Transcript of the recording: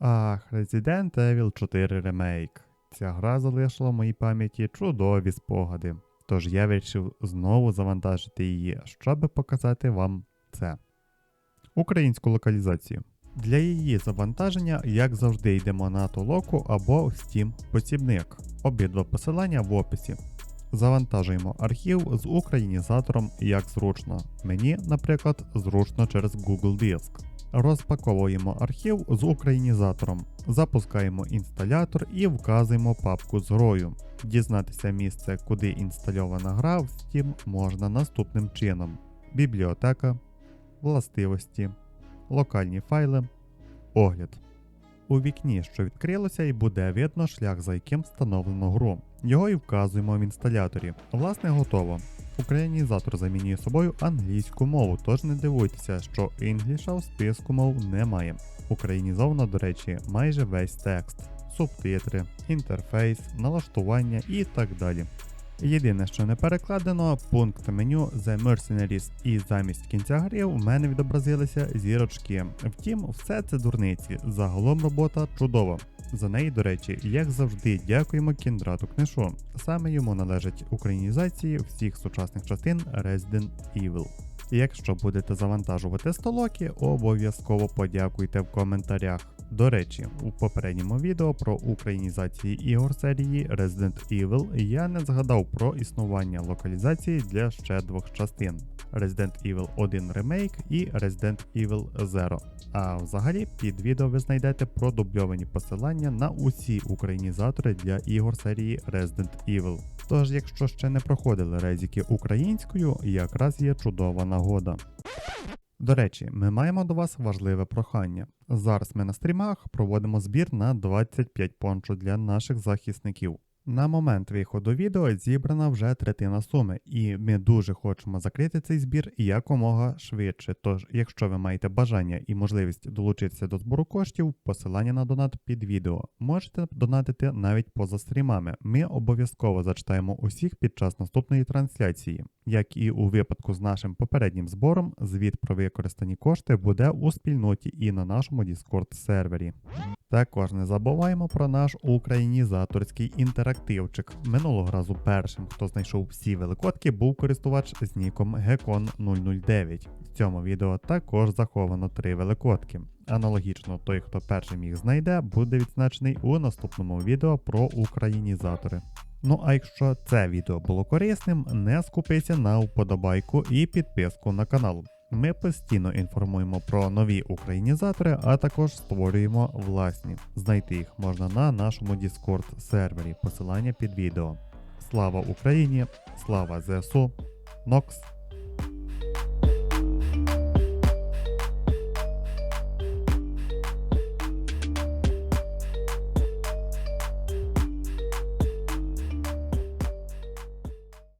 Ах, Resident Evil 4 Remake. Ця гра залишила в моїй пам'яті чудові спогади. Тож я вирішив знову завантажити її, щоб показати вам це. Українську локалізацію. Для її завантаження, як завжди, йдемо на Толоку або Steam посібник. Обидва посилання в описі. Завантажуємо архів з українізатором як зручно. Мені, наприклад, зручно через Google Диск. Розпаковуємо архів з українізатором, запускаємо інсталятор і вказуємо папку з грою. Дізнатися місце, куди інстальована гра в Steam можна наступним чином: бібліотека, властивості, локальні файли, огляд. У вікні, що відкрилося, і буде видно шлях, за яким встановлено гру. Його і вказуємо в інсталяторі. Власне, готово. Українізатор замінює собою англійську мову, тож не дивуйтеся, що інгліша в списку мов немає. Українізовано, до речі, майже весь текст, субтитри, інтерфейс, налаштування і так далі. Єдине, що не перекладено, пункт меню The Mercenaries і замість кінця гри у мене відобразилися зірочки. Втім, все це дурниці. Загалом робота чудова. За неї, до речі, як завжди, дякуємо кіндрату книшу. Саме йому належать українізації всіх сучасних частин Resident Evil. Якщо будете завантажувати столоки, обов'язково подякуйте в коментарях. До речі, у попередньому відео про українізації ігор серії Resident Evil я не згадав про існування локалізації для ще двох частин Resident Evil 1 Remake і Resident Evil Zero. А взагалі під відео ви знайдете продубльовані посилання на усі українізатори для ігор серії Resident Evil. Тож, якщо ще не проходили резіки українською, якраз є чудова нагода. До речі, ми маємо до вас важливе прохання. Зараз ми на стрімах проводимо збір на 25 пончо для наших захисників. На момент виходу відео зібрана вже третина суми, і ми дуже хочемо закрити цей збір якомога швидше. Тож, якщо ви маєте бажання і можливість долучитися до збору коштів, посилання на донат під відео. Можете донатити навіть поза стрімами. Ми обов'язково зачитаємо усіх під час наступної трансляції. Як і у випадку з нашим попереднім збором, звіт про використані кошти буде у спільноті і на нашому Discord сервері. Також не забуваємо про наш українізаторський інтерактивчик. Минулого разу першим, хто знайшов всі великодки, був користувач з ніком Gekon009. В цьому відео також заховано три великодки. Аналогічно, той, хто першим їх знайде, буде відзначений у наступному відео про українізатори. Ну а якщо це відео було корисним, не скупися на вподобайку і підписку на канал. Ми постійно інформуємо про нові українізатори, а також створюємо власні. Знайти їх можна на нашому Discord сервері, посилання під відео. Слава Україні! Слава ЗСУ! Нокс!